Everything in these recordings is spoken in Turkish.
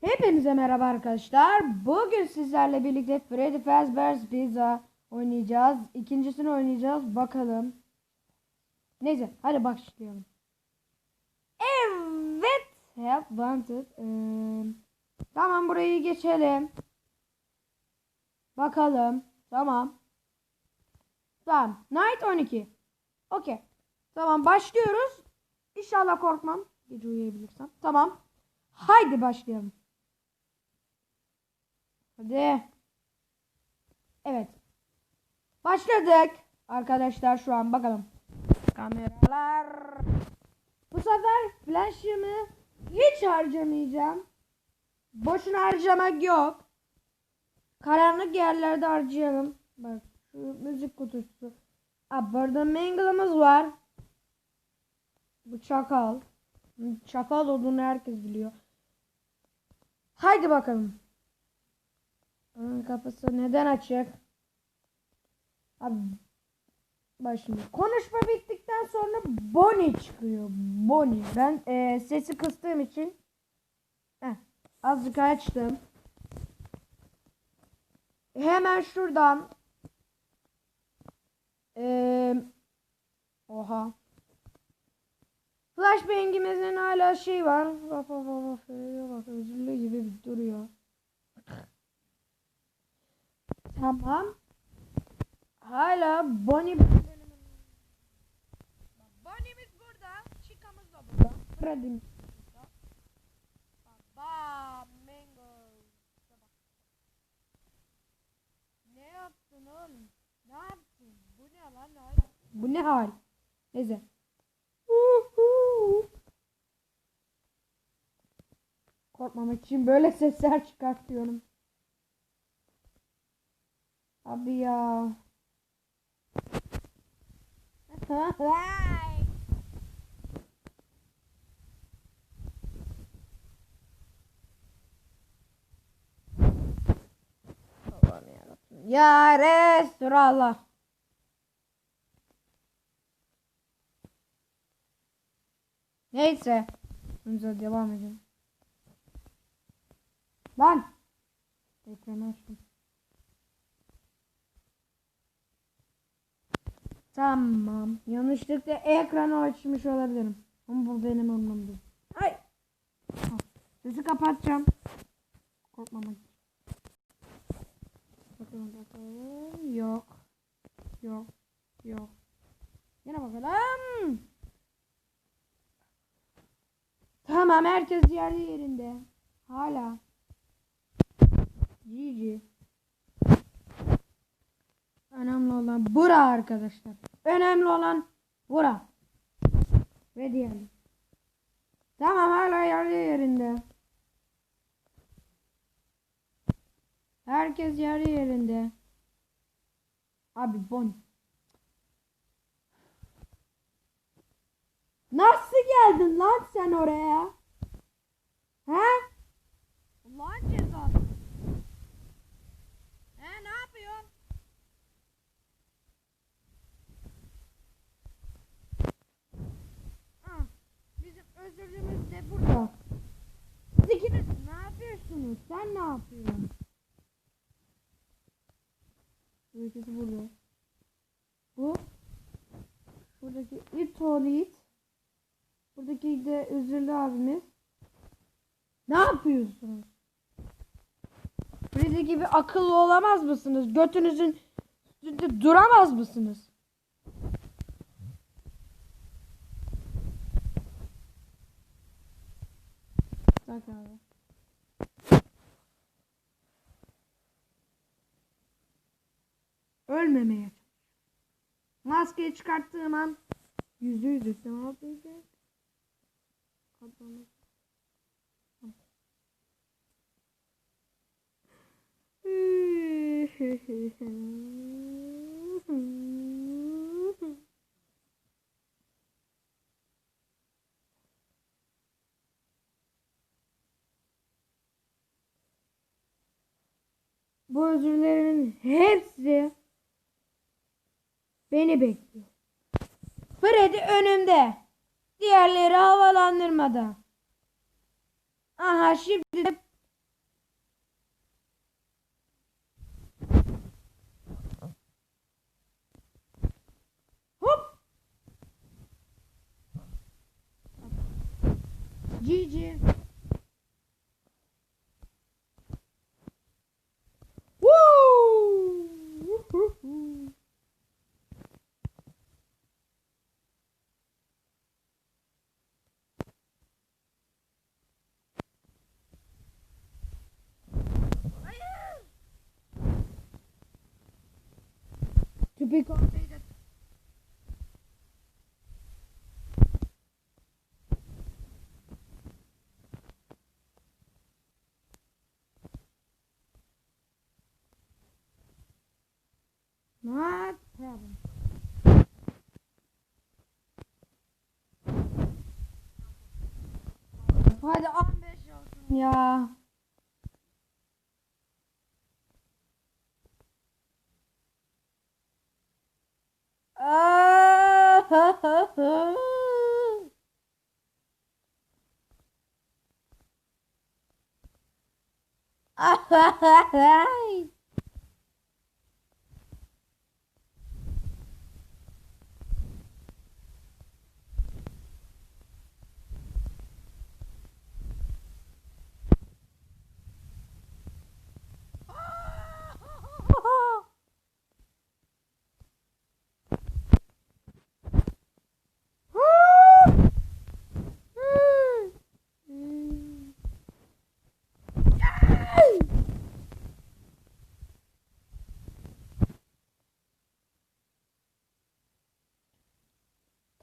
Hepinize merhaba arkadaşlar. Bugün sizlerle birlikte Freddy Fazbear's Pizza oynayacağız. İkincisini oynayacağız. Bakalım. Neyse hadi başlayalım. Evet. Help wanted. Ee, tamam burayı geçelim. Bakalım. Tamam. Tamam. Night 12. Okey. Tamam başlıyoruz. İnşallah korkmam. Gece uyuyabilirsem. Tamam. Haydi başlayalım. Hadi. Evet. Başladık. Arkadaşlar şu an bakalım. Kameralar. Bu sefer flash'ımı hiç harcamayacağım. Boşuna harcamak yok. Karanlık yerlerde harcayalım. Bak şu müzik kutusu. Aa, burada mangle'ımız var. Bu çakal. Çakal olduğunu herkes biliyor. Haydi bakalım. Kapısı neden açık? Abi bak şimdi konuşma bittikten sonra Bonnie çıkıyor. Bonnie. Ben e, sesi kıstığım için heh, azıcık açtım. Hemen şuradan e, oha Flashbang'imizin hala şey var. Bak bak gibi duruyor. Tamam. Hala Bonnie Bonnie'miz burada. Chica'mız da burada. Freddy'miz burada. Baba Mango. Ne yaptın oğlum? Ne yaptın? Bu ne lan? Bu ne hal? Neyse. Korkmamak için böyle sesler çıkartıyorum. Abi ya. Ya Resulallah. Neyse. Önce devam edelim. Lan. Ekranı açtım. Tamam. Yanlışlıkla ekranı açmış olabilirim. Ama bu benim değil. Ay. Al. Sesi kapatacağım. Korkmamak. Bakalım bakalım. Yok. Yok. Yok. Yine bakalım. Tamam herkes yerli yerinde. Hala. GG. Önemli olan bura arkadaşlar. Önemli olan bura. Ve diğerli. Tamam hala yerli yerinde. Herkes yerli yerinde. Abi bon. Nasıl geldin lan sen oraya? He? Ulan cezası. He ne yapıyorsun? Ah, bizim özürlüğümüz de burada. Siz ikiniz ne yapıyorsunuz? Sen ne yapıyorsun? İkisi burada. Bu. Buradaki oğlu it. Buradaki de özürlü abimiz. Ne yapıyorsunuz? Freddy gibi akıllı olamaz mısınız? Götünüzün üstünde duramaz mısınız? Bak abi. Ölmemeye çalış. Maskeyi çıkarttığım an yüzde yüz üstüme atlayacak. Kapanır. Bu özürlerimin hepsi Beni bekliyor. Freddy önümde. Diğerleri havalandırmada. Aha şimdi de Hop. GG. Be completed. Not problem. Hadi 15 olsun ya. Ay.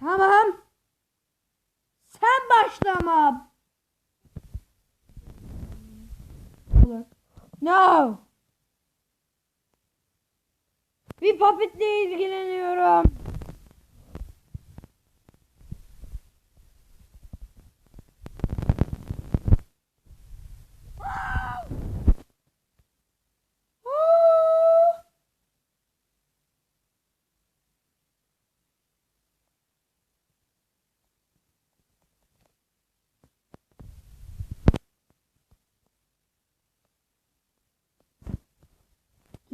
Tamam. Sen başlama. No. Bir papetle ilgileniyorum.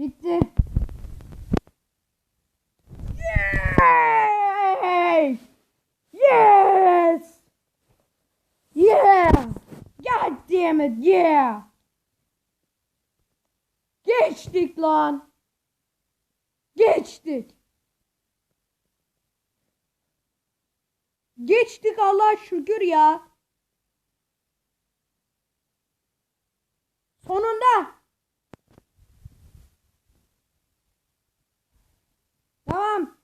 Gitti. Yay! Yes! Yeah! God damn it, yeah! Geçtik lan. Geçtik. Geçtik Allah şükür ya. Sonunda. Tamam.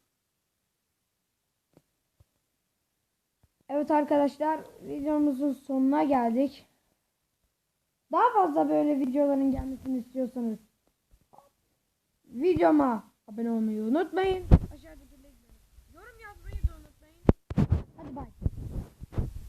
Evet arkadaşlar videomuzun sonuna geldik. Daha fazla böyle videoların gelmesini istiyorsanız videoma abone olmayı unutmayın. Aşağıdaki yorum yazmayı da unutmayın. Hadi bay.